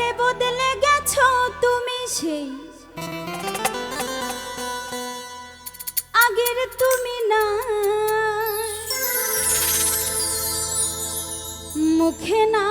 করে বদলে গেছো তুমি সেই। আগের তুমি না। মুখে না